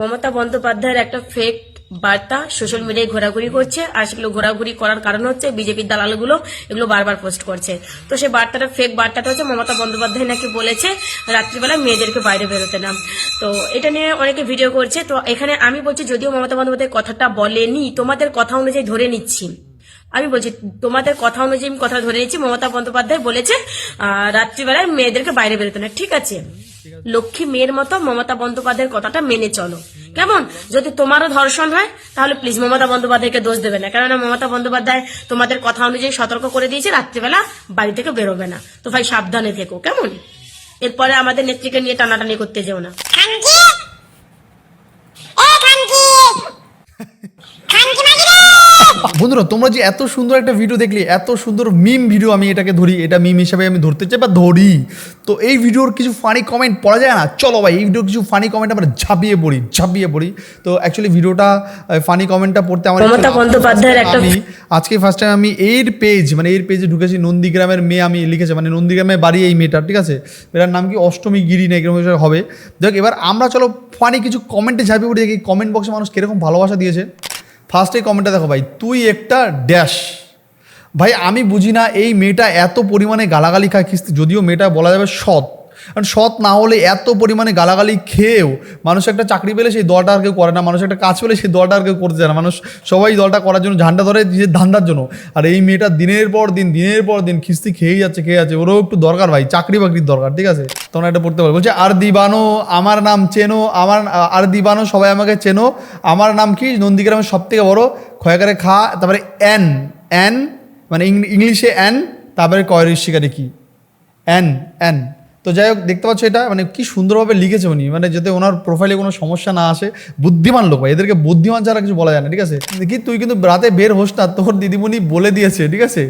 মমতা বন্দ্যোপাধ্যায়ের একটা ফেক বার্তা সোশ্যাল মিডিয়ায় ঘোরাঘুরি করছে আর সেগুলো ঘোরাঘুরি করার কারণ হচ্ছে বিজেপির দালালগুলো এগুলো বারবার পোস্ট করছে। তো সেই বার্তাটা ফেক বার্তাটা হচ্ছে মমতা বন্দ্যোপাধ্যায় নাকি বলেছে রাত্রিবেলা মেয়েদেরকে বাইরে বেরোতে না। তো এটা নিয়ে অনেকে ভিডিও করছে। তো এখানে আমি বলছি, যদিও মমতা বন্দ্যোপাধ্যায় কথাটা বলেনি, তোমাদের কথা অনুযায়ী ধরে নিচ্ছি। আমি বলছি, তোমাদের কথা অনুযায়ী আমি কথা ধরে নিচ্ছি। মমতা বন্দ্যোপাধ্যায় বলেছে রাত্রিবেলায় মেয়েদেরকে বাইরে বেরোতে না। ঠিক আছে? লক্ষ্মী মেয়ের মতো মমতা বন্দ্যোপাধ্যায়ের কথাটা মেনে চলো। কেমন? যদি তোমারও ধর্ষণ হয়, তাহলে প্লিজ মমতা বন্দ্যোপাধ্যায়কে দোষ দেবে না। কেননা মমতা বন্দ্যোপাধ্যায় তোমাদের কথা অনুযায়ী সতর্ক করে দিয়েছে, রাত্রিবেলা বাড়ি থেকে বেরোবে না। তো ভাই, সাবধানে থেকো, কেমন? এরপরে আমাদের নেত্রীকে নিয়ে টানাটানি করতে যেও না। খানকি এ খানকি খানকি মাগি রে বন্ধুরা তোমরা যে এত সুন্দর একটা ভিডিও দেখলি এত সুন্দর মিম ভিডিও আমি এটাকে ধরি এটা মিম হিসাবে আমি ধরতে চাই বা ধরি। তো এই ভিডিওর কিছু ফানি কমেন্ট পড়া যায় না? চলো ভাই এই ভিডিওর কিছু ফানি কমেন্ট আমরা ঝাঁপিয়ে পড়ি ঝাঁপিয়ে পড়ি। তো অ্যাকচুয়ালি ভিডিওটা ফানি কমেন্টটা পড়তে আমার আমি আজকে ফার্স্ট টাইম আমি এর পেজ মানে এর পেজে ঢুকেছি নন্দীগ্রামের মেয়ে আমি লিখেছি মানে নন্দীগ্রামে বাড়ি এই মেয়েটা ঠিক আছে? এটার নাম কি? অষ্টমী গিরি না এরকম হবে। দেখ এবার আমরা চলো ফানি কিছু কমেন্টে ঝাঁপিয়ে পড়ি দেখি কমেন্ট বক্সে মানুষ কীরকম ভালোবাসা দিয়েছে। ফার্স্টে কমেন্টটা দেখো ভাই, তুই একটা ড্যাশ ভাই, আমি বুঝি না এই মেয়েটা এত পরিমাণে গালাগালি খায় কিস্তি যদিও মেয়েটা বলা যাবে সৎ। কারণ সৎ না হলে এত পরিমাণে গালাগালি খেয়েও মানুষ একটা চাকরি পেলে সেই দলটা আর কেউ করে না। মানুষ একটা কাজ পেলে সেই দলটা আর কেউ করতে চায় না। মানুষ সবাই দলটা করার জন্য ঝান্ডা ধরে নিজের ধান্দার জন্য। আর এই মেয়েটা দিনের পর দিন, দিনের পর দিন খিস্তি খেয়েই যাচ্ছে, খেয়ে যাচ্ছে। ওরও একটু দরকার ভাই, চাকরি বাকরির দরকার, ঠিক আছে? তোমরা এটা পড়তে পারো বলছে, আর দিবানো, আমার নাম চেনো, আমার, আর দিবানো, সবাই আমাকে চেনো। আমার নাম কি? নন্দীগ্রামের সব থেকে বড় ক্ষয়কারে খা, তারপরে অ্যান অ্যান মানে ইংলিশে অ্যান তারপরে কয়ের শিকারে কি? অ্যান অ্যান তো যাই হোক, দেখতে পাচ্ছ এটা মানে কি সুন্দরভাবে লিখেছে উনি। মানে যাতে ওনার প্রোফাইলে কোনো সমস্যা না আসে, বুদ্ধিমান লোক এদেরকে বুদ্ধিমান ছাড়া কিছু বলা যায় না, ঠিক আছে? দেখি, তুই কিন্তু রাতে বের হোস না, তোর দিদিমণি বলে দিয়েছে, ঠিক আছে?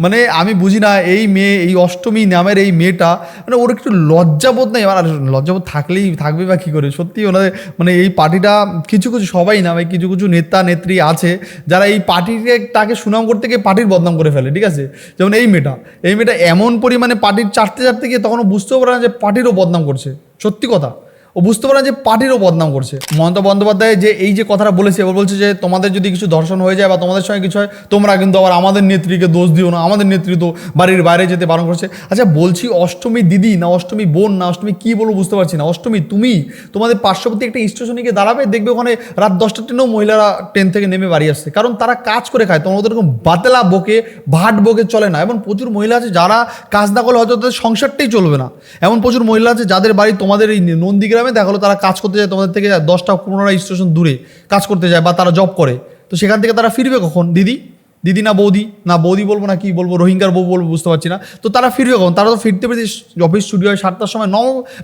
মানে আমি বুঝি না এই মেয়ে, এই অষ্টমী নামের এই মেয়েটা মানে ওর একটু লজ্জাবোধ নেই? আর লজ্জাবোধ থাকলেই থাকবে বা কী করে? সত্যি ওনাদের মানে এই পার্টিটা কিছু কিছু, সবাই না কিছু কিছু নেতা, নেত্রী আছে, যারা এই পার্টিকে তাকে সুনাম করতে গিয়ে পার্টির বদনাম করে ফেলে, ঠিক আছে? যেমন এই মেয়েটা এই মেয়েটা এমন পরিমাণে পার্টির চাটতে চাটতে গিয়ে তখন ও বুঝতেও পারে না যে পার্টিরও বদনাম করছে। সত্যি কথা। ও বুঝতে পারে যে পার্টিরও বদনাম করছে। মমতা বন্দ্যোপাধ্যায় যে এই যে কথাটা বলেছে, এবার বলছে যে তোমাদের যদি কিছু ধর্ষণ হয়ে যায় বা তোমাদের সঙ্গে কিছু হয়, তোমরা কিন্তু আবার আমাদের নেত্রীকে দোষ দিও না, আমাদের নেত্রী তো বাড়ির বাইরে যেতে বারণ করছে। আচ্ছা বলছি অষ্টমী দিদি না অষ্টমী বোন না অষ্টমী কী বলব বুঝতে পারছি না। অষ্টমী তুমি? তোমাদের পার্শ্ববর্তী একটা স্টেশনে গিয়ে দাঁড়াবে, দেখবে ওখানে রাত দশটার ট্রেনেও মহিলারা ট্রেন থেকে নেমে বাড়ি আসছে। কারণ তারা কাজ করে খায়, তোমাদের এরকম বাতলা বকে, ভাট বকে চলে না। এবং প্রচুর মহিলা আছে যারা কাজ না করলে হয়তো তাদের সংসারটাই চলবে না। এমন প্রচুর মহিলা আছে যাদের বাড়ি তোমাদের এই নন্দীগ্রামে দেখা গেলো তারা কাজ করতে যায় তোমাদের থেকে দশটা পনেরোটা স্টেশন দূরে কাজ করতে যায় বা তারা জব করে। তো সেখান থেকে তারা ফিরবে কখন? দিদি? দিদি না বৌদি? না বৌদি বলব না কি বলব? রোহিঙ্গার বউ বলব, বুঝতে পারছি না। তো তারা ফিরবে কখন? তারা তো ফিরতে ফিরতে অফিস ছুটি হয় সাতটার সময় ন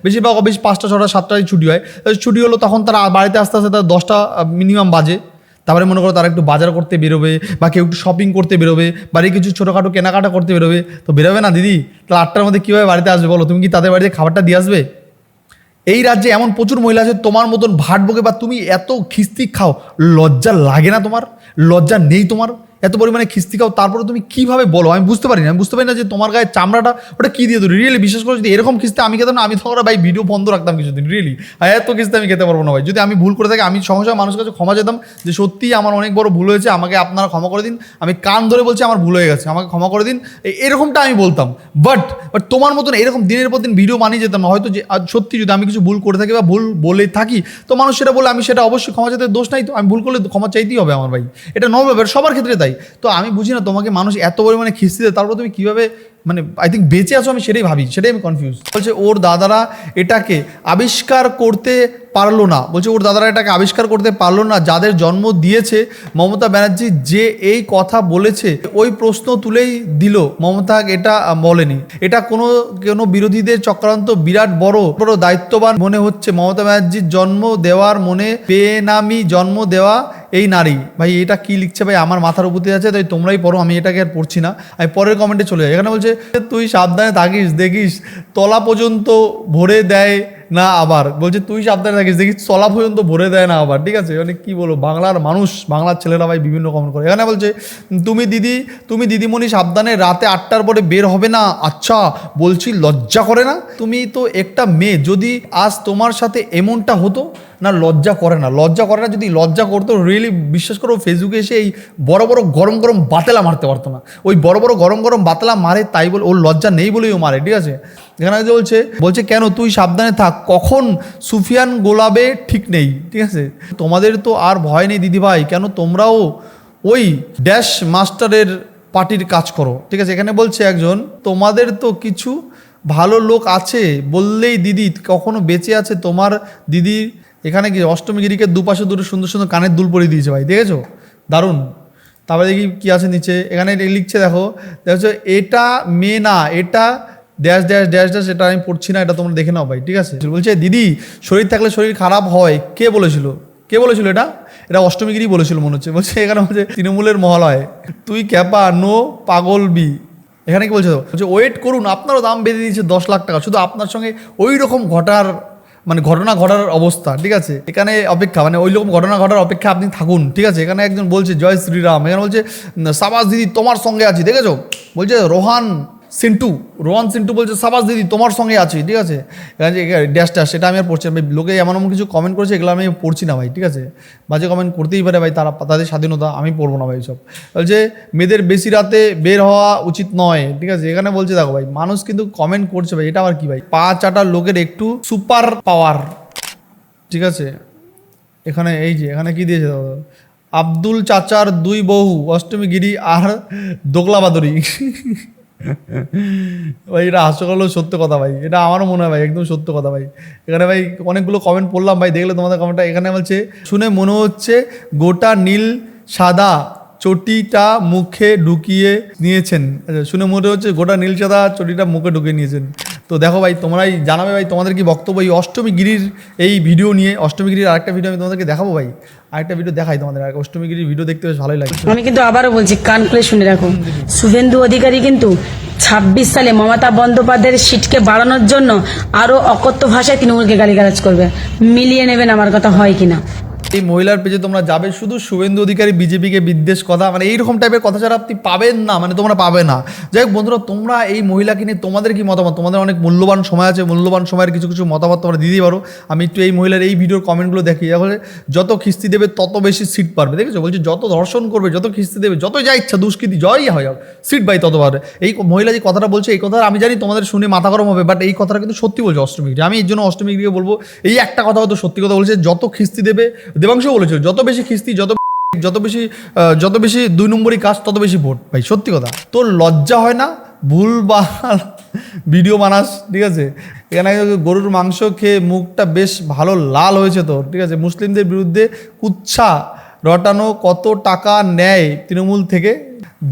বেশিরভাগ অফিস পাঁচটা, ছটা, সাতটায় ছুটি হয়। ছুটি হলো তখন তারা বাড়িতে আস্তে আস্তে তারা দশটা মিনিমাম বাজে। তারপরে মনে করো তারা একটু বাজার করতে বেরোবে বা কেউ একটু শপিং করতে বেরোবে বাড়ি কিছু ছোটোখাটো কেনাকাটা করতে বেরোবে। তো বেরোবে না দিদি? তাহলে আটটার মধ্যে কীভাবে বাড়িতে আসবে বলো? তুমি কি তাদের বাড়িতে খাবারটা দিয়ে আসবে? এই রাজ্যে এমন প্রচুর মহিলা আছে, তোমার মতন ভাট বকে বা তুমি এত খিস্তি খাও, লজ্জা লাগে না তোমার? লজ্জা নেই তোমার? এত পরিমাণে খিস্তি খাও, তারপরে তুমি কীভাবে বলো? আমি বুঝতে পারি না আমি বুঝতে পারি না যে তোমার গায়ে চামড়াটা ওটা কী দিয়ে ধরি রিয়েলি বিশেষ করে, যদি এরকম খিস্তি আমি খেতাম না, আমি তখন ভাই ভিডিও বন্ধ রাখতাম কিছুদিন রিয়েলি এত খিস্তি আমি খেতে পারব না ভাই। যদি আমি ভুল করে থাকি, আমি সঙ্গে সঙ্গে মানুষের কাছে ক্ষমা যেতাম যে সত্যি আমার অনেক বড় ভুল হয়েছে, আমাকে আপনারা ক্ষমা করে দিন। আমি কান ধরে বলছি আমার ভুল হয়ে গেছে, আমাকে ক্ষমা করে দিন। এরকমটা আমি বলতাম। বাট বাট তোমার মতন এরকম দিনের পর দিন ভিডিও বানিয়ে যেতাম না। হয়তো যে সত্যি যদি আমি কিছু ভুল করে থাকি বা ভুল বলে থাকি, তো মানুষ সেটা বলে আমি সেটা অবশ্যই ক্ষমা চাইতে দোষ নাই তো। আমি ভুল করলে তো ক্ষমা চাইতেই হবে আমার ভাই। এটা নর্মাল সবার ক্ষেত্রে তাই। তো আমি বুঝি না তোমাকে মানুষ এত পরিমাণে খিস্তি দেয়, তারপর তুমি কীভাবে মানে আই থিঙ্ক বেঁচে আছো আমি সেটাই ভাবি, সেটাই আমি কনফিউজ বলছে, ওর দাদারা এটাকে আবিষ্কার করতে পারল না। বলছে, ওর দাদারা এটাকে আবিষ্কার করতে পারল না, যাদের জন্ম দিয়েছে মমতা ব্যানার্জি যে এই কথা বলেছে, ওই প্রশ্ন তুলেই দিল। মমতা এটা বলেনি। এটা কোনো কোনো বিরোধীদের চক্রান্ত, বিরাট বড় বড় দায়িত্ববান মনে হচ্ছে। মমতা ব্যানার্জির জন্ম দেওয়ার মনে বেনামি জন্ম দেওয়া এই নারী, ভাই, এটা কি লিখছে? ভাই, আমার মাথার উপর দিয়ে আছে তাই তোমরাই পড়ো, আমি এটাকে আর পড়ছি না। আমি পরের কমেন্টে চলে যাই। এখানে বলছে, তুই সাবধানে থাকিস, দেখিস, তলা পর্যন্ত ভরে দেয় না আবার। বলছে, তুই সাবধানে থাকিস, দেখি চলা পর্যন্ত ভরে দেয় না আবার। ঠিক আছে? মানে কি বলব, বাংলার মানুষ, বাংলার ছেলেরা ভাই বিভিন্ন কমেন্ট করে। এখানে বলছে, তুমি দিদি, তুমি দিদিমণি সাবধানে রাতে আটটার পরে বের হবে না? আচ্ছা। বলছি, লজ্জা করে না? তুমি তো একটা মেয়ে, যদি আজ তোমার সাথে এমনটা হতো, না লজ্জা করে না। লজ্জা করে না, যদি লজ্জা করতো রিয়েলি বিশ্বাস করো ফেসবুকে এসে এই বড় বড় গরম গরম বাতেলা মারতে পারতো না। ওই বড় বড় গরম গরম বাতলা মারে, তাই বলে, ওর লজ্জা নেই বলেই ও মারে। ঠিক আছে? এখানে বলছে বলছে, কেন তুই সাবধানে থাক, কখন সুফিয়ান গোলাবে ঠিক নেই। ঠিক আছে? তোমাদের তো আর ভয় নেই, দিদিভাই। কেন তোমরাও ওই ড্যাশ মাস্টারের পার্টির কাজ করো। ঠিক আছে? এখানে বলছে একজন, তোমাদের তো কিছু ভালো লোক আছে বললেই দিদি কখনো বেঁচে আছে। তোমার দিদি এখানে কি অষ্টমীগিরিকে দুপাশে দুটো সুন্দর সুন্দর কানের দুল পরিয়ে দিয়েছে ভাই। দেখেছ? দারুণ। তারপরে দেখি কী আছে নিচে? এখানে লিখছে, দেখো, দেখছ, এটা মেয়ে না, এটা ড্যাশ ড্যাশ ড্যাশ ড্যাশ, এটা আমি পড়ছি না, এটা তোমরা দেখে নাও ভাই, ঠিক আছে? বলছে, দিদি, শরীর থাকলে শরীর খারাপ হয়। কে বলেছিল? কে বলেছিল এটা? এটা অষ্টমীগিরি বলেছিল মনে হচ্ছে। বলছে, এখানে হচ্ছে তৃণমূলের মহালয়। তুই ক্যাপা, নো, পাগল বি। এখানে কি বলছে বলছে, ওয়েট করুন, আপনারও দাম বেঁধে দিয়েছে দশ লাখ টাকা। শুধু আপনার সঙ্গে ওই রকম ঘটার মানে ঘটনা ঘটার অবস্থা, ঠিক আছে? এখানে অপেক্ষা মানে ওই রকম ঘটনা ঘটার অপেক্ষা আপনি থাকুন, ঠিক আছে? এখানে একজন বলছে, জয় শ্রীরাম। এখানে বলছে, সাবাস দিদি, তোমার সঙ্গে আছি। দেখেছ? বলছে, রোহান সিন্টু, রোহান সিন্টু বলছে, সাবাস দিদি, তোমার সঙ্গে আছি, ঠিক আছে? ড্যাশ ড্যাশ সেটা আমি আর পড়ছি ভাই লোকে এমন এমন কিছু কমেন্ট করেছে, এগুলো আমি পড়ছি না ভাই, ঠিক আছে? বাজে কমেন্ট করতেই পারে ভাই, তারা, তাদের স্বাধীনতা আমি পড়ব না ভাই সব। বলছে, মেয়েদের বেশি রাতে বের হওয়া উচিত নয়। ঠিক আছে? এখানে বলছে, দেখো ভাই, মানুষ কিন্তু কমেন্ট করছে ভাই, এটা আবার কি ভাই? পা চাটা লোকের একটু সুপার পাওয়ার ঠিক আছে? এখানে এই যে, এখানে কি দিয়েছে দাদা? আব্দুল চাচার দুই বহু অষ্টমী গিরি আর দোকলা বাদরি। ভাই এটা হাস্যকর সত্য কথা ভাই। এটা আমারও মনে হয় ভাই একদম সত্য কথা ভাই। এখানে ভাই অনেকগুলো কমেন্ট পড়লাম ভাই দেখলে তোমাদের কমেন্টটা এখানে বলছে শুনে মনে হচ্ছে গোটা নীল সাদা চটিটা মুখে ঢুকিয়ে নিয়েছেন। আচ্ছা, শুনে মনে হচ্ছে গোটা নীল সাদা চটিটা মুখে ঢুকিয়ে নিয়েছেন। তো দেখো ভাই, তোমরাই জানাবে ভাই, তোমাদের কি বক্তব্য এই অষ্টমী গিরির এই ভিডিও নিয়ে, অষ্টমী গিরির আরেকটা ভিডিও আমি তোমাদেরকে দেখাবো ভাই। আরেকটা ভিডিও দেখাই তোমাদের, আর অষ্টমী গিরির ভিডিও দেখতে বেশ ভালোই লাগে। আমি কিন্তু আবারও বলছি, কান খুলে শুনে রাখো। শুভেন্দু অধিকারী কিন্তু ছাব্বিশ সালে মমতা বন্দ্যোপাধ্যায়ের সিটকে বাড়ানোর জন্য আরও অকথ্য ভাষায় তৃণমূলকে গালিগালাজ করবে। মিলিয়ে নেবেন আমার কথা হয় কিনা। এই মহিলার পেজে তোমরা যাবে, শুধু শুভেন্দু অধিকারী বিজেপিকে বিদ্বেষ কথা মানে এইরকম টাইপের কথা ছাড়া আপনি পাবেন না মানে তোমরা পাবে না। যাই হোক বন্ধুরা, তোমরা এই মহিলাকে নিয়ে তোমাদের কি মতামত? তোমাদের অনেক মূল্যবান সময় আছে, মূল্যবান সময়ের কিছু কিছু মতামত তোমরা দিতেই পারো। আমি একটু এই মহিলার এই ভিডিওর কমেন্টগুলো দেখি, তাহলে যত খিস্তি দেবে, তত বেশি সিট পারবে, দেখেছ? বলছি যত ধর্ষণ করবে, যত খিস্তি দেবে যত যা ইচ্ছা, দুষ্কৃতি, জয়ই হয় সিট বাই তত পারে এই মহিলা যে কথাটা বলছে, এই কথা আমি জানি তোমাদের শুনে মাথা গরম হবে বাট এই কথাটা কিন্তু সত্যি বলছে অষ্টমীকে আমি এই জন্য অষ্টমীকে বলব, এই একটা কথা হয়তো সত্যি কথা বলছে, যত খিস্তি দেবে দেবাংশ বলেছিল, যত বেশি খিস্তি, যত যত বেশি যত বেশি দুই নম্বরই কাজ, তত বেশি ভোট। ভাই, সত্যি কথা। তোর লজ্জা হয় না? ভুল বা ভিডিও বানাস, ঠিক আছে? এখানে গরুর মাংস খেয়ে মুখটা বেশ ভালো লাল হয়েছে তোর, ঠিক আছে? মুসলিমদের বিরুদ্ধে কুচ্ছা রটানো কত টাকা নেয় তৃণমূল থেকে?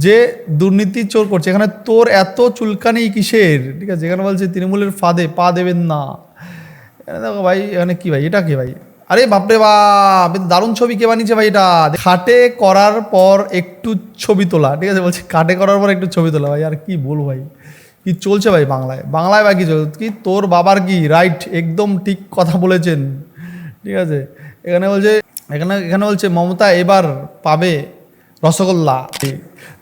যে দুর্নীতি চোর করছে, এখানে তোর এত চুলকানি কিসের? ঠিক আছে? এখানে বলছে, তৃণমূলের ফাঁদে পা দেবেন না। দেখো ভাই, এখানে কী ভাই? এটা কি ভাই? আরে বাপরে বাপ দারুণ ছবি, কে বানিয়েছে ভাই এটা? খাটে করার পর একটু ছবি তোলা, ঠিক আছে? বলছি খাটে করার পর একটু ছবি তোলা, ভাই, আর কি বলব ভাই? কি চলছে ভাই বাংলায়? বাংলায় বা কি চলছে? কি তোর বাবার কি? রাইট একদম ঠিক কথা বলেছেন, ঠিক আছে? এখানে বলছে, এখানে এখানে বলছে মমতা এবার পাবে রসগোল্লা।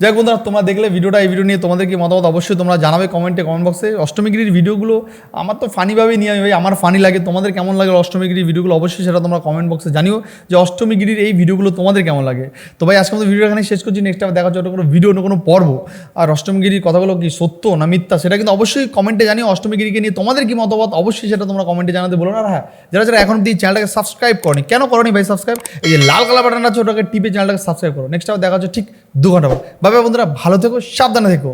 যাই বন্ধুরা, তোমরা দেখলে ভিডিওটা, এই ভিডিও নিয়ে তোমাদের কি মতামত? অবশ্যই তোমরা জানাবে কমেন্টে কমেন্ট বক্সে অষ্টমীগিরির ভিডিওগুলো আমার তো ফানিভাবেই নিয়ে আমি ভাই, আমার ফানি লাগে। তোমাদের কেমন লাগে অষ্টমীগিরির ভিডিওগুলো? অবশ্যই সেটা তোমরা কমেন্ট বক্সে জানিও যে অষ্টমীগিরির এই ভিডিওগুলো তোমাদের কেমন লাগে। তো ভাই, আজকে আমাদের ভিডিও এখানে শেষ করছি। নেক্সট টাইম দেখা ওটা কোনো ভিডিও না কোনো পর্ব। আর অষ্টমীগিরির কথাগুলো কি সত্য না মিথ্যা, সেটা কিন্তু অবশ্যই কমেন্টে জানিও। অষ্টমীগিরিকে নিয়ে তোমাদের কি মতামত? অবশ্যই সেটা তোমরা কমেন্টে জানাতে বলো না। হ্যাঁ যারা যারা এখন অব্দি চ্যানেলটাকে সাবস্ক্রাইব করনি, কেন করনি ভাই সাবস্ক্রাইব এই যে লাল কালা বাটন আছে, ওটাকে টিপে চ্যানেলটাকে সাবস্ক্রাইব করো। নেক্সট টাইম দেখা হচ্ছে ঠিক দু ঘন্টা পর বাবা বন্ধুরা ভালো থেকো সাবধানে থেকো